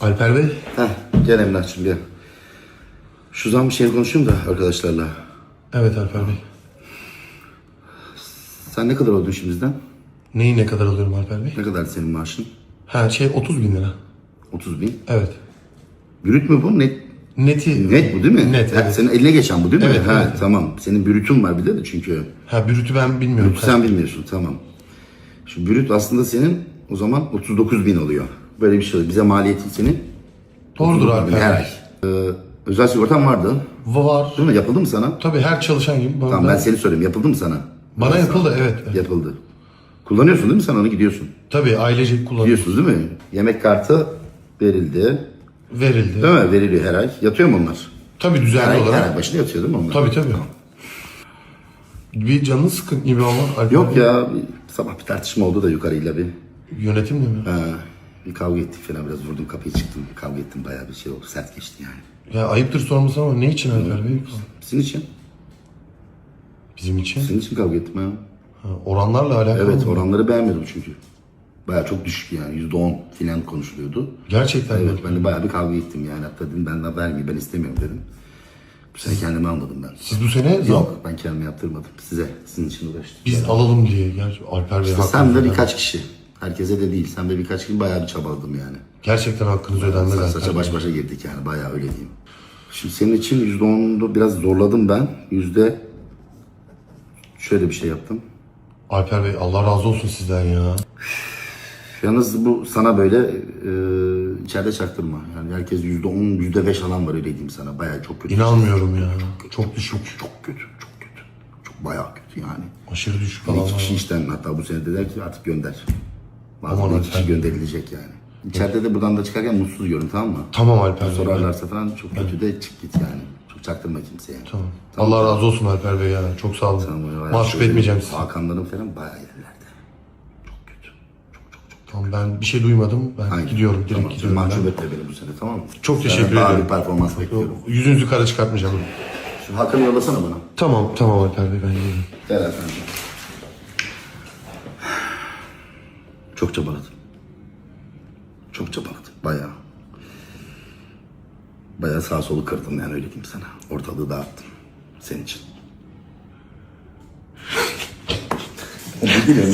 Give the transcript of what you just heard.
Alper Bey. Heh, gel Emrah'cığım gel. Şu zaman bir şey konuşayım da arkadaşlarla. Evet Alper Bey. Sen ne kadar ödün bizden? Neyi ne kadar alıyorum Alper Bey? Ne kadar senin maaşın? Ha şey 30 bin lira. 30 bin. Evet. Brüt mü bu? Net, Neti. net bu değil mi? Net Ha, evet. Senin eline geçen bu değil mi? Evet, ha, evet. Tamam. Senin brütün var bir de de çünkü. Ha bürütü ben bilmiyorum. Sen bilmiyorsun tamam. Şu brüt aslında senin o zaman 39 bin oluyor. Böyle bir şey oluyor. Bize maliyetin senin Doğrudur 39 bin Alper her ay. Ee, özel sigortan vardı. Var. Değil mi? Yapıldı mı sana? Tabii her çalışan gibi. Bana, Tamam ben seni söyleyeyim. Yapıldı mı sana? bana yapıldı evet. evet. Yapıldı. Kullanıyorsun değil mi sen onu gidiyorsun? Tabii ailecek kullanıyor. Gidiyorsunuz değil mi? Yemek kartı verildi. Verildi. Değil mi? Veriliyor her ay. Yatıyor mu onlar? Tabii Her düzenli ay, her olarak. ay başında yatıyor değil mi onlar? Tabii tabii. Bir canını sıkın gibi ama Alper Yok ya bir- sabah bir tartışma oldu da yukarıyla bir. Yönetimle mi? Ha, bir kavga ettik falan biraz vurdum kapıyı çıktım. Kavga ettim bayağı bir şey oldu. Sert geçti yani. Ya ayıptır sorması ama ne için Alper Bey? Sizin için. Bizim için. Sizin için kavga ettim ha. Ha, oranlarla alakalı Evet mı? oranları beğenmedim çünkü. Bayağı çok düşük yani. Yüzde on filan konuşuluyordu. Gerçekten? Evet ben de bayağı bir kavga ettim yani. Hatta dedim ben de vermeyeyim ben istemiyorum dedim. Bu sene kendimi almadım ben. Siz bu sene zam- Yok ben kendime yaptırmadım. Size, sizin için uğraştım. biz alalım diye. Gerçi Alper Bey İşte sen de birkaç kişi. Herkese de değil. Sen de birkaç kişi bayağı bir çabaladım yani. Gerçekten hakkınız ödenmez Sa- saça baş başa girdik yani bayağı öyle diyeyim. Şimdi senin için yüzde onunu biraz zorladım ben. Yüzde şöyle bir şey yaptım. Alper Bey Allah razı olsun sizden ya. Yalnız bu sana böyle e, içeride çaktırma. Yani herkes yüzde on, yüzde beş alan var öyle diyeyim sana. Bayağı çok kötü. İnanmıyorum ya. Çok düşük. Çok kötü, çok kötü. Çok bayağı kötü yani. Aşırı düşük Bir falan iki kişi işten hatta bu sene dediler ki artık gönder. Bazı Aman bir iki kişi efendim. gönderilecek yani. İçeride de buradan da çıkarken mutsuz görün tamam mı? Tamam Alper Bey. Sorarlarsa falan çok kötü de çık git yani. Çok çaktırma kimseye. Tamam. Allah razı olsun Alper Bey ya. Çok sağ olun. Tamam, bayağı Mahcup şey- etmeyeceğim sizi. Hakanların falan bayağı yerlerde. Çok kötü. Tamam ben bir şey duymadım. Ben Aynen. gidiyorum. Direkt Tamam, gidiyorum. Mahcup etme beni bu sene tamam mı? Çok Senden teşekkür daha ederim. bir performans bekliyorum. Yüzünüzü kara çıkartmayacağım. Şu Hakan'ı yollasana bana. Tamam tamam Alper Bey ben geliyorum. Gel efendim. Çok çabaladım. Çok çabaladım. Bayağı. Bayağı sağ solu kırdım yani öyle diyeyim sana. Ortalığı dağıttım. Senin için.